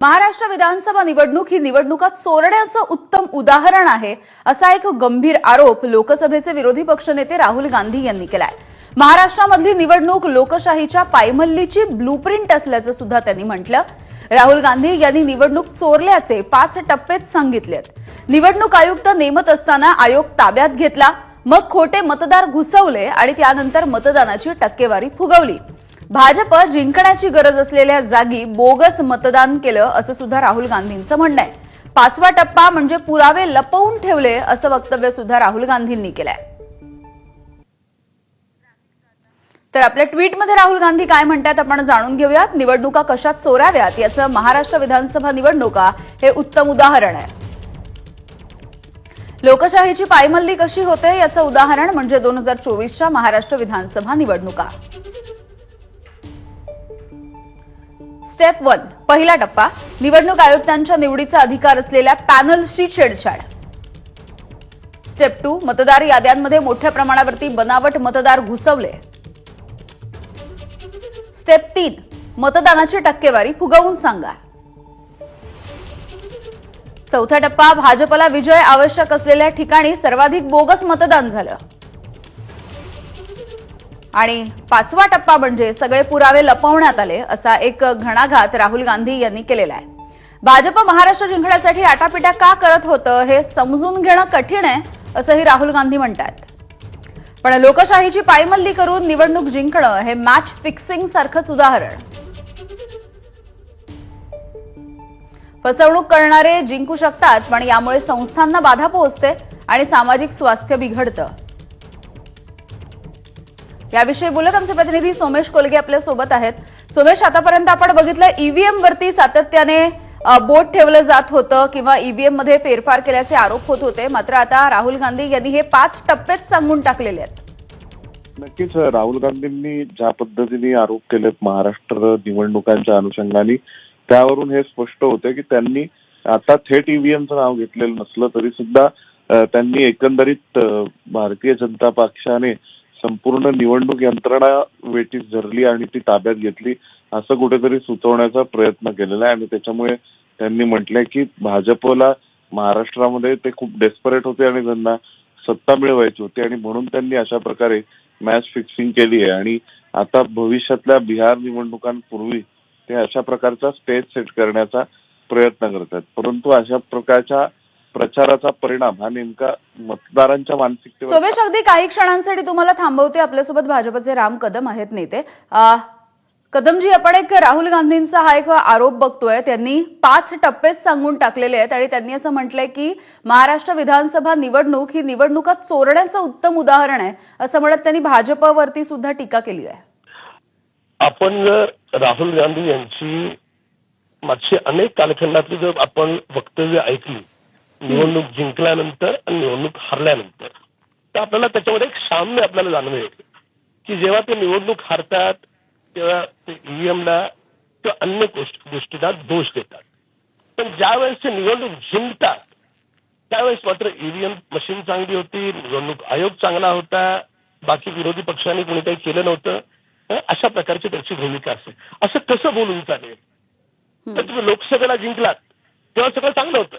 महाराष्ट्र विधानसभा निवडणूक ही निवडणुका चोरण्याचं उत्तम उदाहरण आहे असा एक गंभीर आरोप लोकसभेचे विरोधी पक्षनेते राहुल गांधी यांनी केलाय. महाराष्ट्रामधली निवडणूक लोकशाहीच्या पायमल्लीची ब्लूप्रिंट असल्याचं सुद्धा त्यांनी म्हटलं. राहुल गांधी यांनी निवडणूक चोरल्याचे पाच टप्पेच सांगितलेत. निवडणूक आयुक्त नेमत असताना आयोग ताब्यात घेतला मग खोटे मतदार घुसवले आणि त्यानंतर मतदानाची टक्केवारी फुगवली. भाजप जिंकण्याची गरज असलेल्या जागी बोगस मतदान केलं असं सुद्धा राहुल गांधींचं म्हणणं आहे. पाचवा टप्पा म्हणजे पुरावे लपवून ठेवले असं वक्तव्य सुद्धा राहुल गांधींनी केलंय. तर आपल्या ट्विटमध्ये राहुल गांधी काय म्हणतात आपण जाणून घेऊयात. निवडणुका कशा चोराव्यात याचं महाराष्ट्र विधानसभा निवडणुका हे उत्तम उदाहरण आहे. लोकशाहीची पायमल्ली कशी होते याचं उदाहरण म्हणजे दोन हजार चोवीसच्या महाराष्ट्र विधानसभा निवडणुका. स्टेप वन पहिला टप्पा निवडणूक आयुक्तांच्या निवडीचा अधिकार असलेल्या पॅनल्सची छेडछाड. स्टेप टू मतदार याद्यांमध्ये मोठ्या प्रमाणावरती बनावट मतदार घुसवले. स्टेप तीन मतदानाची टक्केवारी फुगवून सांगा. चौथा टप्पा भाजपला विजय आवश्यक असलेल्या ठिकाणी सर्वाधिक बोगस मतदान झालं. आणि पाचवा टप्पा म्हणजे सगळे पुरावे लपवण्यात आले असा एक घणाघात राहुल गांधी यांनी केलेला आहे. भाजप महाराष्ट्र जिंकण्यासाठी आटापिटा का करत होतं हे समजून घेणं कठीण आहे असंही राहुल गांधी म्हणतात पण लोकशाहीची पायमल्ली करून निवडणूक जिंकणं हे मॅच फिक्सिंग सारखंच उदाहरण. फसवणूक करणारे जिंकू शकतात पण यामुळे संस्थांना बाधा पोहोचते आणि सामाजिक स्वास्थ्य बिघडतं. याविषयी बोलत आमचे प्रतिनिधी सोमेश कोलगे आपल्यासोबत आहेत. सोमेश आतापर्यंत आपण बघितलं ईव्हीएम वरती सातत्याने बोट ठेवलं जात होतं किंवा ईव्हीएममध्ये फेरफार केल्याचे आरोप होत होते. मात्र आता राहुल गांधी यांनी हे पाच टप्पेच सांगून टाकलेले आहेत. नक्कीच राहुल गांधींनी ज्या पद्धतीने आरोप केलेत महाराष्ट्र निवडणुकांच्या अनुषंगाने त्यावरून हे स्पष्ट होते की त्यांनी आता थेट ईव्हीएमचं नाव घेतलेलं नसलं तरी सुद्धा त्यांनी एकंदरीत भारतीय जनता पक्षाने संपूर्ण निवडणूक यंत्रणा वेटीस धरली आणि ती ताब्यात घेतली असं कुठेतरी सुचवण्याचा प्रयत्न केलेला आहे. आणि त्याच्यामुळे त्यांनी म्हटलंय की भाजपला महाराष्ट्रामध्ये ते खूप डेस्परेट होते आणि त्यांना सत्ता मिळवायची होती. आणि म्हणून त्यांनी अशा प्रकारे मॅच फिक्सिंग केली आहे. आणि आता भविष्यातल्या बिहार निवडणुकांपूर्वी ते अशा प्रकारचा स्टेज सेट करण्याचा प्रयत्न करतात. परंतु अशा प्रकारच्या प्रचाराचा परिणाम हा नेमका मतदारांच्या मानसिकतेवर सोमेश अगदी काही क्षणांसाठी तुम्हाला थांबवते. आपल्यासोबत भाजपचे राम कदम आहेत नेते. कदमजी आपण एक राहुल गांधींचा हा एक आरोप बघतोय. त्यांनी पाच टप्पेच सांगून टाकलेले आहेत आणि त्यांनी असं म्हटलंय की महाराष्ट्र विधानसभा निवडणूक ही निवडणुका चोरण्याचं उत्तम उदाहरण आहे असं म्हणत त्यांनी भाजपवरती सुद्धा टीका केली आहे. आपण जर राहुल गांधी यांची मागची अनेक कालखंडातली जर आपण वक्तव्य ऐकली निवडणूक जिंकल्यानंतर आणि निवडणूक हरल्यानंतर. तर आपल्याला त्याच्यामध्ये एक साम्य आपल्याला जाणवेल की जेव्हा ते निवडणूक हारतात तेव्हा ते ईव्हीएमला किंवा अन्य गोष्टीला दोष देतात. पण ज्या वेळेस ते निवडणूक जिंकतात त्यावेळेस मात्र ईव्हीएम मशीन चांगली होती निवडणूक आयोग चांगला होता बाकी विरोधी पक्षांनी कोणी काही केलं नव्हतं अशा प्रकारची त्यांची भूमिका असेल असं कसं बोलून चालेल? तर तुम्ही लोकसभेला जिंकलात तेव्हा सगळं चांगलं होतं.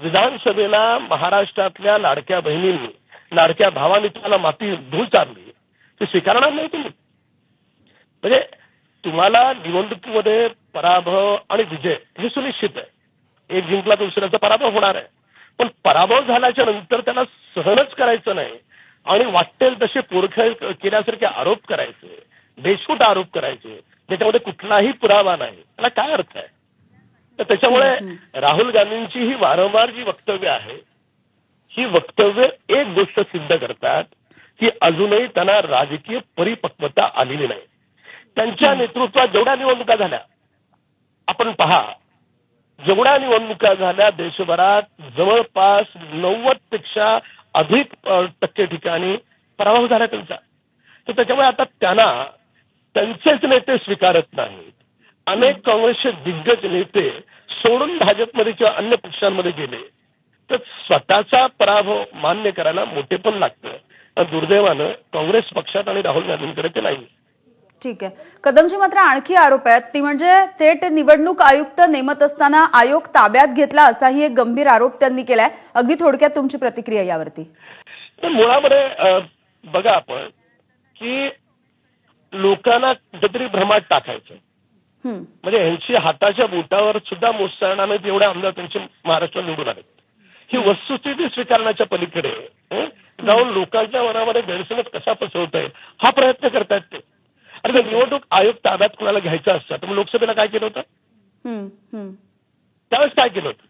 विधानसभेला महाराष्ट्रातल्या लाडक्या बहिणींनी लाडक्या भावांनी तुम्हाला माती धूळ चारली. ते स्वीकारणार नाही तुम्ही. म्हणजे तुम्हाला निवडणुकीमध्ये पराभव आणि विजय हे सुनिश्चित आहे. एक जिंकला दुसऱ्याचा पराभव होणार आहे. पण पराभव झाल्याच्यानंतर त्याला सहनच करायचं नाही. आणि वाटेल तसे पोरख केल्यासारखे आरोप करायचे. बेछूट आरोप करायचे. त्याच्यामध्ये कुठलाही पुरावा नाही. त्याला काय अर्थ आहे? तर त्याच्यामुळे राहुल गांधींची ही वारंवार जी वक्तव्य आहे ही वक्तव्य एक गोष्ट सिद्ध करतात की अजूनही त्यांना राजकीय परिपक्वता आलेली नाही. त्यांच्या नेतृत्वात जेवढ्या निवडणुका झाल्या आपण पहा जेवढ्या निवडणुका झाल्या देशभरात जवळपास नव्वदपेक्षा अधिक टक्के ठिकाणी पराभव झाला त्यांचा. तर त्याच्यामुळे आता त्यांना त्यांचेच नेते स्वीकारत नाहीत. अनेक काँग्रेसचे दिग्गज नेते सोडून भाजपमध्ये किंवा अन्य पक्षांमध्ये गेले. तर स्वतःचा पराभव मान्य करायला मोठे पण लागतं. दुर्दैवानं काँग्रेस पक्षात आणि राहुल गांधींकडे ते नाही. ठीक आहे. कदमजी मात्र आणखी आरोप आहेत. ती म्हणजे थेट निवडणूक आयुक्त नेमत असताना आयोग ताब्यात घेतला असाही एक गंभीर आरोप त्यांनी केलाय. अगदी थोडक्यात तुमची प्रतिक्रिया यावरती. तर मुळामध्ये बघा आपण की लोकांना कुठेतरी भ्रमात टाकायचं. म्हणजे यांची हाताच्या बोटावर सुद्धा मोजता नाहीत एवढे आमदार त्यांचे महाराष्ट्रात निवडून आलेत. ही वस्तुस्थिती स्वीकारण्याच्या पलीकडे जाऊन लोकांच्या मनामध्ये गैरसमज कसा पसरवता येईल हा प्रयत्न करतायत ते. आणि निवडणूक आयोग ताब्यात कुणाला घ्यायचा असता तर मग लोकसभेला काय केलं होतं. त्यावेळेस काय केलं होतं?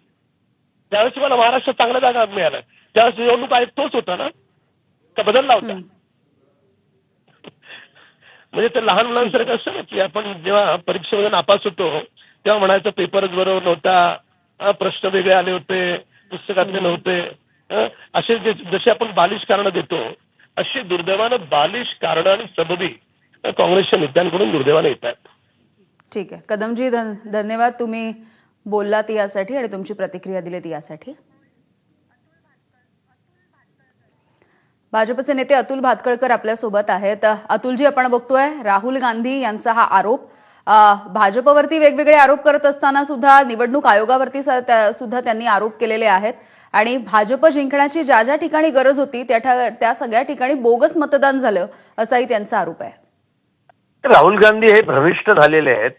त्यावेळेस मला महाराष्ट्रात चांगल्या जागा मिळाल्या त्यावेळेस निवडणूक आयोग तोच होता ना? का बदलला होता. म्हणजे ते लहान मुलांसारखं असतं ना की आपण जेव्हा परीक्षेमध्ये नापास होतो तेव्हा म्हणायचं पेपरच बरोबर नव्हता प्रश्न वेगळे आले होते पुस्तकातले नव्हते असे जे जसे आपण बालिश कारणं देतो अशी दुर्दैवानं बालिश कारणं आणि सबबी काँग्रेसच्या नेत्यांकडून दुर्दैवानं येत आहेत ठीक आहे. कदमजी धन- धन्यवाद. तुम्ही बोललात यासाठी आणि तुमची प्रतिक्रिया दिलीत यासाठी. भाजपचे नेते अतुल भातखळकर आपल्यासोबत आहेत. अतुलजी आपण बघतोय राहुल गांधी यांचा हा आरोप. भाजपवरती वेगवेगळे आरोप करत असताना सुद्धा निवडणूक आयोगावरती सुद्धा त्यांनी आरोप केलेले आहेत. आणि भाजप जिंकण्याची ज्या ज्या ठिकाणी गरज होती त्या त्या सगळ्या ठिकाणी बोगस मतदान झालं असाही त्यांचा आरोप आहे. राहुल गांधी हे भ्रमिष्ट झालेले आहेत.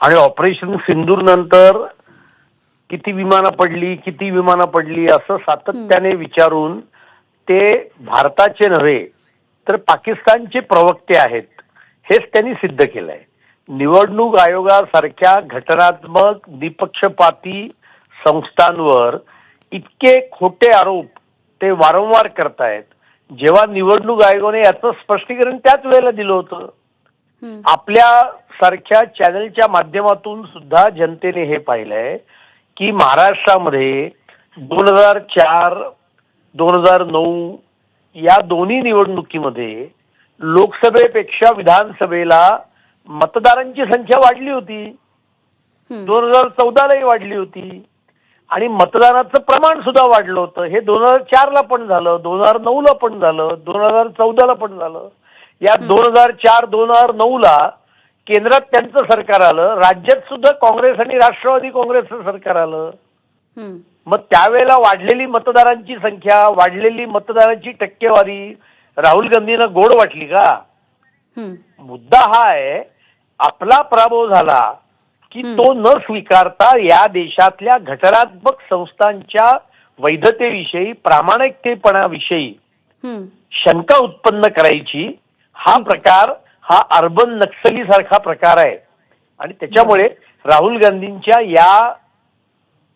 आणि ऑपरेशन सिंदूर नंतर किती विमानं पडली किती विमानं पडली असं सातत्याने विचारून ते भारताचे नव्हे तर पाकिस्तानचे प्रवक्ते आहेत. हेच त्यांनी सिद्ध केलंय. निवडणूक आयोगासारख्या घटनात्मक निपक्षपाती संस्थांवर इतके खोटे आरोप ते वारंवार करतायत. जेव्हा निवडणूक आयोगाने याचं स्पष्टीकरण त्याच वेळेला दिलं होतं. आपल्या सारख्या चॅनलच्या माध्यमातून सुद्धा जनतेने हे पाहिलंय की महाराष्ट्रामध्ये दोन हजार चार दोन हजार नऊ या दोन्ही निवडणुकीमध्ये लोकसभेपेक्षा विधानसभेला मतदारांची संख्या वाढली होती. दोन हजार चौदालाही वाढली होती. आणि मतदानाचं प्रमाण सुद्धा वाढलं होतं. हे दोन हजार चारला पण झालं दोन हजार नऊला पण झालं दोन हजार चौदाला पण झालं. या दोन हजार चार दोन हजार नऊला केंद्रात त्यांचं सरकार आलं. राज्यात सुद्धा काँग्रेस आणि राष्ट्रवादी काँग्रेसचं सरकार आलं. मग त्यावेळेला वाढलेली मतदारांची संख्या वाढलेली मतदारांची टक्केवारी राहुल गांधींना गोड वाटली का. मुद्दा हा आहे आपला पराभव झाला की. तो न स्वीकारता या देशातल्या घटनात्मक संस्थांच्या वैधतेविषयी प्रामाणिकतेपणाविषयी. शंका उत्पन्न करायची हा प्रकार हा अर्बन नक्सली सारखा प्रकार आहे आणि त्याच्यामुळे राहुल गांधींच्या या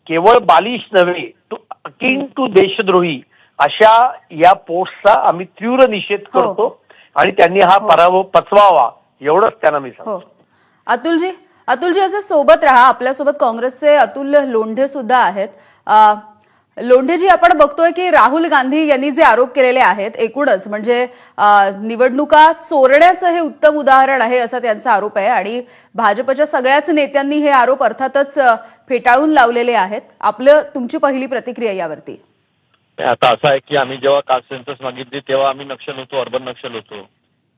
केवळ बालिश नव्हे टू अकिन टू देशद्रोही अशा या पोस्टचा आम्ही तीव्र निषेध हो. करतो आणि त्यांनी हा हो. पराभव पचवावा एवढंच त्यांना मी सांगतो हो अतुलजी अतुलजी असं सोबत राहा आपल्यासोबत काँग्रेसचे अतुल लोंढे सुद्धा आहेत लोंढेजी आपण बघतोय की राहुल गांधी यांनी जे आरोप केलेले आहेत एकूणच म्हणजे निवडणुका चोरण्याचं हे उत्तम उदाहरण आहे असा त्यांचा आरोप आहे आणि भाजपच्या सगळ्याच नेत्यांनी हे आरोप अर्थातच फेटाळून लावलेले आहेत. आपलं तुमची पहिली प्रतिक्रिया यावरती. आता असं आहे की आम्ही जेव्हा कास्ट सेन्सस मागितली तेव्हा आम्ही नक्षल होतो अर्बन नक्षल होतो.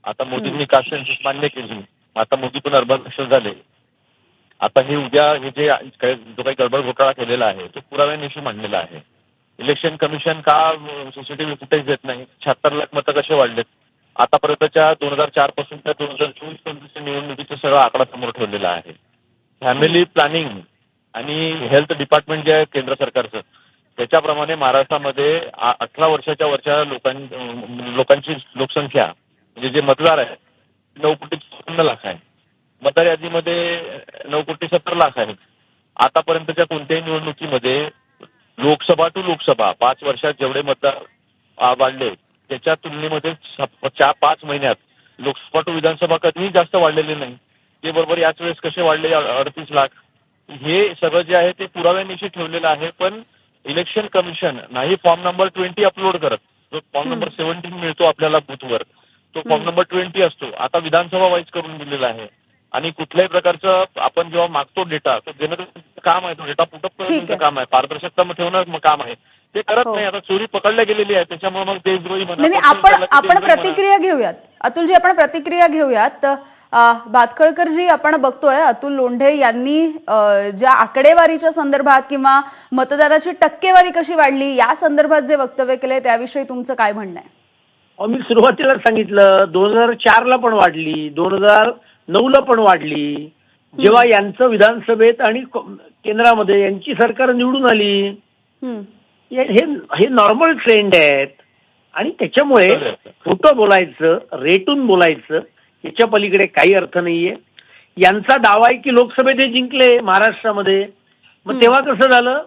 आता मोदींनी कास्ट सेन्सस मान्य केली. आता मोदी पण अर्बन नक्षल झाले. आता हे उद्या हे जे जो काही गडबड घोटाळा केलेला आहे तो पुराव्यानिशी मांडलेला आहे. इलेक्शन कमिशन का सीसीटीव्ही फुटेज देत नाही? शहात्तर लाख मतं कसे वाढलेत? आतापर्यंतच्या दोन हजार चारपासून त्या दोन हजार चोवीस पर्यंतच्या निवडणुकीचा सगळा आकडा समोर ठेवलेला आहे. फॅमिली प्लॅनिंग आणि हेल्थ डिपार्टमेंट जे आहे केंद्र सरकारचं त्याच्याप्रमाणे महाराष्ट्रामध्ये अठरा वर्षाच्या वरच्या लोकां लोकांची लोकसंख्या म्हणजे जे मतदार आहे नऊ कोटी चौपन्न लाख आहे. मतदार यादीमध्ये नऊ कोटी सत्तर लाख आहेत. आतापर्यंतच्या कोणत्याही निवडणुकीमध्ये लोकसभा टू लोकसभा पाच वर्षात जेवढे मतदार वाढले त्याच्या तुलनेमध्ये चार पाच महिन्यात लोकसभा टू विधानसभा कधीही जास्त वाढलेले नाही. ते बरोबर याच वेळेस कसे वाढले अडतीस लाख. हे सगळं जे आहे ते पुराव्यानिशी ठेवलेलं आहे पण इलेक्शन कमिशन नाही फॉर्म नंबर ट्वेंटी अपलोड करत. जो फॉर्म नंबर सेव्हन्टीन मिळतो आपल्याला बुथवर तो फॉर्म नंबर ट्वेंटी असतो. आता विधानसभा वाईज करून दिलेला आहे. आणि कुठल्याही प्रकारचं आपण जेव्हा मागतो डेटा तर त्यांचं काम आहे तो डेटा पुटअप करणं काम आहे. पारदर्शकता मग ठेवणं मग काम आहे. ते करत हो. नाही आता चोरी पकडल्या गेलेली आहे त्याच्यामुळे मग देशद्रोही म्हणा आपण आपण देशद्रोही म्हणा. प्रतिक्रिया घेऊयात. अतुलजी आपण प्रतिक्रिया घेऊयात. भातखळकरजी आपण बघतोय अतुल लोंढे यांनी ज्या आकडेवारीच्या संदर्भात किंवा मतदाराची टक्केवारी कशी वाढली या संदर्भात जे वक्तव्य केले त्याविषयी तुमचं काय म्हणणं आहे? मी सुरुवातीला सांगितलं दोन हजार चारला पण वाढली. दोन हजार नऊला पण वाढली. जेव्हा यांचं विधानसभेत आणि केंद्रामध्ये यांची सरकार निवडून आली हं. हे हे नॉर्मल ट्रेंड आहेत. आणि त्याच्यामुळे. खोटं बोलायचं रेटून बोलायचं याच्या पलीकडे काही अर्थ नाहीये. यांचा दावा आहे की लोकसभेत हे जिंकले महाराष्ट्रामध्ये. मग तेव्हा कसं झालं?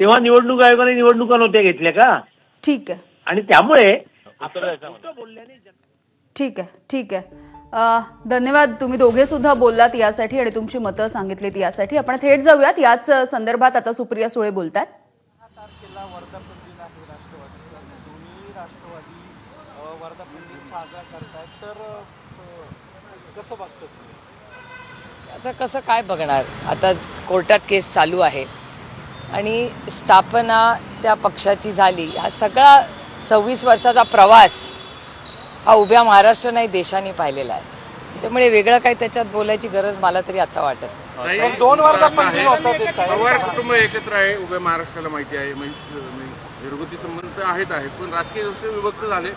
तेव्हा निवडणूक आयोगाने निवडणुका नव्हत्या घेतल्या का? ठीक आहे. आणि त्यामुळे बोलल्याने ठीक आहे ठीक आहे. धन्यवाद. तुम्ही दोघे सुद्धा बोललात यासाठी आणि तुमची मतं सांगितलीत यासाठी. आपण थेट जाऊयात. याच संदर्भात आता सुप्रिया सुळे बोलतात आता कसं काय बघणार? आता कोर्टात केस चालू आहे. आणि स्थापना त्या पक्षाची झाली. हा सगळा सव्वीस वर्षाचा प्रवास हा उभ्या महाराष्ट्र नाही देशाने पाहिलेला आहे त्यामुळे वेगळं काही त्याच्यात बोलायची गरज मला तरी आता वाटत नाही. पण दोन? पवार कुटुंब एकत्र आहे उभ्या महाराष्ट्राला माहिती आहे घरगुती संबंध आहेत आहेत पण राजकीय दृष्ट्या विभक्त झाले